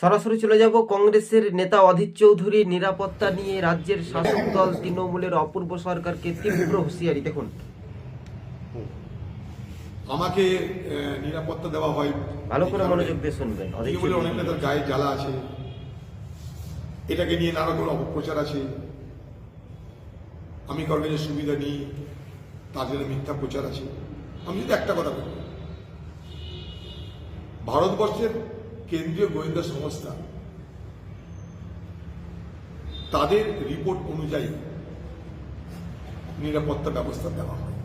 সরাসরি চলে যাব কংগ্রেসের নেতা অধীর চৌধুরীর নিরাপত্তা নিয়ে রাজ্যের শাসক দল তৃণমূলের অপূর্ব সরকারকে তীব্র হুঁশিয়ারি। দেখুন। আমাকে নিরাপত্তা দেওয়া হয়। ভালো করে মনোযোগ দিয়ে শুনবেন অনেক চৌধুরী। নেতার গায়ে জ্বালা আছে। এটাকে নিয়ে নানা রকম অপপ্রচার আছে। আমি কারোর কাছে সুবিধা নিই তার জন্য মিথ্যা প্রচার আছে। আমি যদি একটা কথা বলি ভারতবর্ষের কেন্দ্রীয় গোয়েন্দা সংস্থা, তাদের রিপোর্ট অনুযায়ী নিরাপত্তা ব্যবস্থা দেওয়া হয়।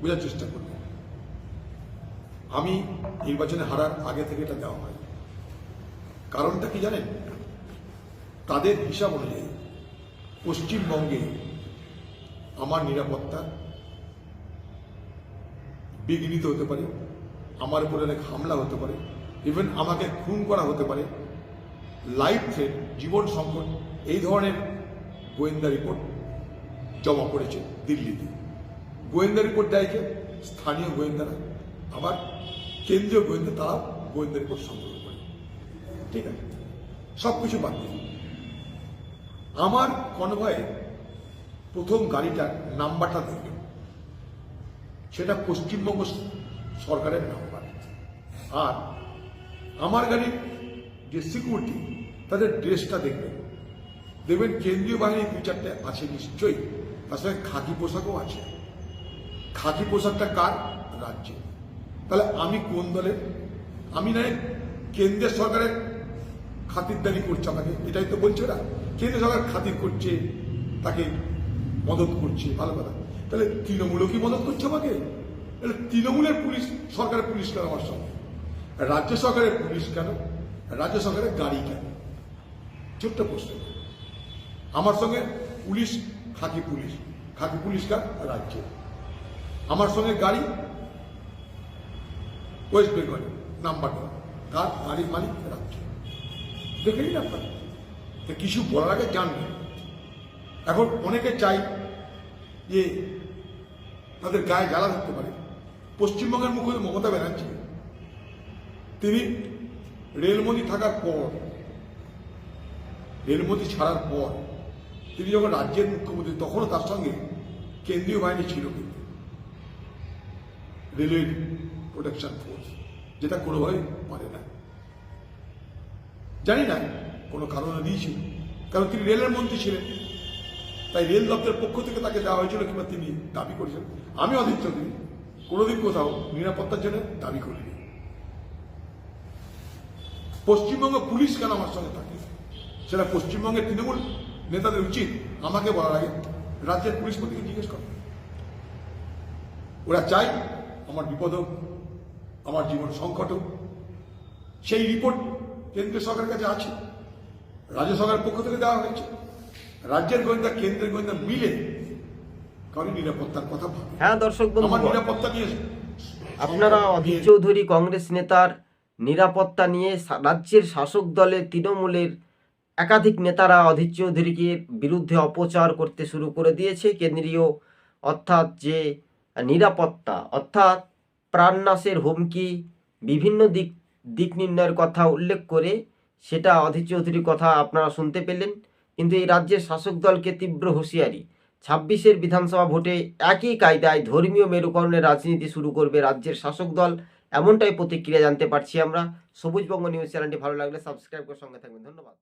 বোঝার চেষ্টা করবে। আমি নির্বাচনে হারার আগে থেকে এটা দেওয়া হয়। কারণটা কি জানেন? তাদের হিসাব অনুযায়ী পশ্চিমবঙ্গে আমার নিরাপত্তা বিঘ্নিত হতে পারে, আমার উপরে অনেক হামলা হতে পারে ইভেন আমাকে খুন করা হতে পারে। লাইফ থ্রেট জীবন সংকট এই ধরনের গোয়েন্দা রিপোর্ট জমা পড়েছে দিল্লিতে। গোয়েন্দা রিপোর্ট দেয় কে? স্থানীয় গোয়েন্দারা। আবার কেন্দ্রীয় গোয়েন্দা, তারাও গোয়েন্দা রিপোর্ট সংগ্রহ করে। ঠিক আছে? সব কিছু বাদ দিন আমার কনভয়ে প্রথম গাড়িটার নাম্বারটা দেখবেন সেটা পশ্চিমবঙ্গ সরকারের নাম্বার। আর আমার গাড়ির যে সিকিউরিটি তাদের ড্রেসটা দেখবেন। দেখবেন কেন্দ্রীয় বাহিনী দু চারটে আছে নিশ্চয়ই, তার সঙ্গে খাকি পোশাকও আছে। খাকি পোশাকটা কার? রাজ্যে। তাহলে আমি কোন দলের? আমি নয় কেন্দ্রের সরকারের খাতিরদারি করছে আমাকে, এটাই তো বলছে না কেন্দ্র সরকার খাতির করছে, তাকে মদত করছে, ভালো কথা। তাহলে তৃণমূলও কি মদত করছে আমাকে? তৃণমূলের পুলিশ, সরকারের পুলিশ আমার সঙ্গে? রাজ্য সরকারের পুলিশ কেন? রাজ্য সরকারের গাড়ি কেন? ছোট্ট প্রশ্ন। আমার সঙ্গে পুলিশ, খাকি পুলিশ। খাকি পুলিশ কার রাজ্যে। আমার সঙ্গে গাড়ি? ওয়েস্ট বেঙ্গল নাম্বার দেওয়া কার গাড়ির মালিক রাজ্য। দেখে নিন আপনারা। কিছু বলার আগে জানবেন। এখন অনেকে চাই যে তাদের গায়ে জ্বালা থাকতে পারে। পশ্চিমবঙ্গের মুখ্যমন্ত্রী মমতা ব্যানার্জি তিনি রেলমন্ত্রী থাকার পর রেলমন্ত্রী ছাড়ার পর, তিনি যখন রাজ্যের মুখ্যমন্ত্রী, তখনও তার সঙ্গে কেন্দ্রীয় বাহিনী ছিল কিন্তু। রেলওয়ে প্রোটেকশন ফোর্স, যেটা কোনোভাবে পারে না। জানি না, কোনো কারণে দিয়েছিল। কারণ তিনি রেলের মন্ত্রী ছিলেন। তাই রেল দপ্তরের পক্ষ থেকে তাকে দেওয়া হয়েছিল কিংবা তিনি দাবি করেছেন আমি অধীর চৌধুরী, কোনোদিন কোথাও নিরাপত্তার জন্য দাবি করিনি। পশ্চিমবঙ্গ পুলিশ কেন আমার সঙ্গে থাকে? সেটা পশ্চিমবঙ্গের তৃণমূল নেতাদের উচিত আমাকে বলার আগে রাজ্যের পুলিশ মন্ত্রীকে জিজ্ঞেস করে। ওরা চাই আমার বিপদ হোক আমার জীবন সংকট হোক। সেই রিপোর্ট কেন্দ্রীয় সরকারের কাছে আছে। রাজ্য সরকারের পক্ষ থেকে দেওয়া হয়েছে। রাজ্যের গোয়েন্দা কেন্দ্রের গোয়েন্দা মিলে কারণ নিরাপত্তার কথা ভাবে। হ্যাঁ দর্শক আমার নিরাপত্তা নিয়ে আপনারা অধীর চৌধুরী কংগ্রেস নেতার নিরাপত্তা নিয়ে রাজ্যের শাসক দলের তৃণমূলের একাধিক নেতারা অধীর চৌধুরীকে বিরুদ্ধে অপচার করতে শুরু করে দিয়েছে। কেন্দ্রীয় অর্থাৎ যে নিরাপত্তা, অর্থাৎ প্রাণনাশের হুমকি, বিভিন্ন দিক দিক নির্ণয়ের কথা উল্লেখ করে সেটা অধীর চৌধুরীর কথা আপনারা শুনতে পেলেন। কিন্তু এই রাজ্যের শাসক দলকে তীব্র হুঁশিয়ারি। ছাব্বিশের বিধানসভা ভোটে একই কায়দায় ধর্মীয় মেরুকরণের রাজনীতি শুরু করবে রাজ্যের শাসক দল। এমনটাই প্রতিক্রিয়া জানতে পারছি আমরা। সবুজবঙ্গ নিউজ চ্যানেলটি ভালো লাগলে সাবস্ক্রাইব করে সঙ্গে থাকবেন। ধন্যবাদ।